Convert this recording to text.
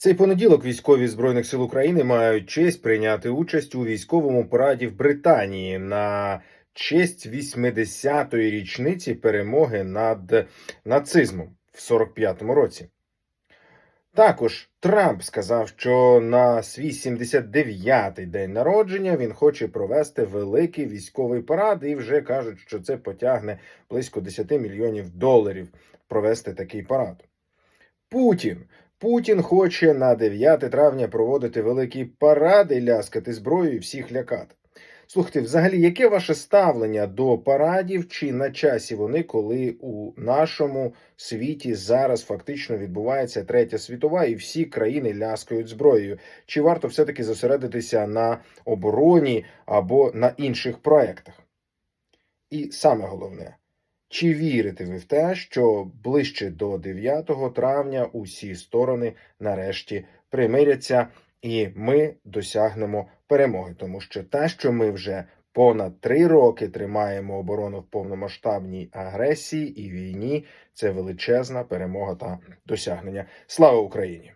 Цей понеділок військові збройних сил України мають честь прийняти участь у військовому параді в Британії на честь 80-ї річниці перемоги над нацизмом в 45-му році. Також Трамп сказав, що на свій 79-й день народження він хоче провести великий військовий парад, і вже кажуть, що це потягне близько 10 мільйонів доларів провести такий парад. Путін. Путін хоче на 9 травня проводити великі паради, ляскати зброю і всіх лякати. Слухайте, взагалі, яке ваше ставлення до парадів? Чи на часі вони, коли у нашому світі зараз фактично відбувається третя світова, і всі країни ляскають зброєю? Чи варто все-таки зосередитися на обороні або на інших проектах? І саме головне, чи вірите ви в те, що ближче до 9 травня усі сторони нарешті примиряться, і ми досягнемо перемоги? Тому що те, що ми вже понад три роки тримаємо оборону в повномасштабній агресії і війні, це величезна перемога та досягнення. Слава Україні!